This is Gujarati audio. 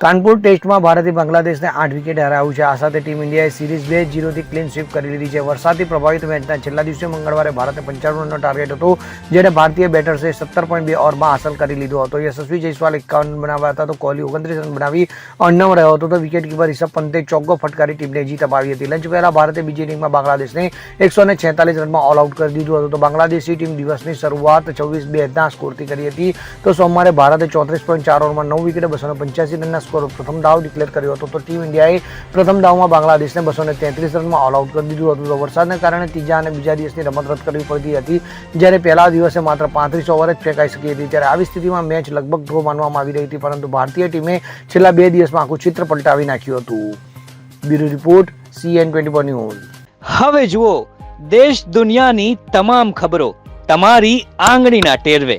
કાનપુર ટેસ્ટમાં ભારતે બાંગ્લાદેશને આઠ વિકેટ હરાવ્યું છે. આ સાથે ટીમ ઇન્ડિયાએ સિરીઝ બે જીરોથી ક્લીન સ્વીપ કરી લીધી છે. વરસાદથી પ્રભાવિત મેચના છેલ્લા દિવસે મંગળવારે ભારતે પંચાણું રનનો ટાર્ગેટ હતો જેને ભારતીય બેટર્સે સત્તર પોઈન્ટ બે ઓવરમાં હાંસલ કરી લીધો હતો. યશસ્વી જયસ્વાલ એકાવન બનાવ્યા હતા, તો કોહલી ઓગણત્રીસ રન બનાવી અન્નમ રહ્યો હતો, તો વિકેટ કીપર રિષભ પંતે ચોગ્ગો ફટકારી ટીમને જીત અપાવી હતી. લંચ પહેલા ભારતે બીજી ઇનિંગમાં બાંગ્લાદેશને એકસો ને છેતાલીસ રનમાં ઓલ આઉટ કરી દીધું હતું, તો બાંગ્લાદેશી ટીમ દિવસની શરૂઆત છવ્વીસ બે ના સ્કોરથી કરી હતી. તો સોમવારે ભારતે ચોત્રીસ પોઈન્ટ ચાર ઓવરમાં નવ વિકેટે બસો પંચ્યાસી રનના સ્કોર પ્રથમ દાવ ડિક્લેર કર્યો હતો. તો ટીમ ઇન્ડિયાએ પ્રથમ દાવમાં બાંગ્લાદેશને બસો ને તેત્રીસ રનમાં ઓલ કરી દીધું હતું. તો વરસાદને કારણે ત્રીજા અને બીજા દિવસની રમત રદ કરવી પડતી હતી. જ્યારે પહેલા દિવસે માત્ર પાંત્રીસ ઓવર જ ફેંકાઈ શકી હતી. ત્યારે આવી સ્થિતિમાં મેચ લગભગ ડ્રો માનવામાં આવી રહી હતી. પરંતુ ભારતીય ટીમે છેલ્લા બે દિવસમાં આખું ચિત્ર પલટાવી નાખ્યું હતું. Bureau report CN twenty four news. હવે જુઓ, દેશ દુનિયાની તમામ ખબરો તમારી આંગળીના ટેરવે.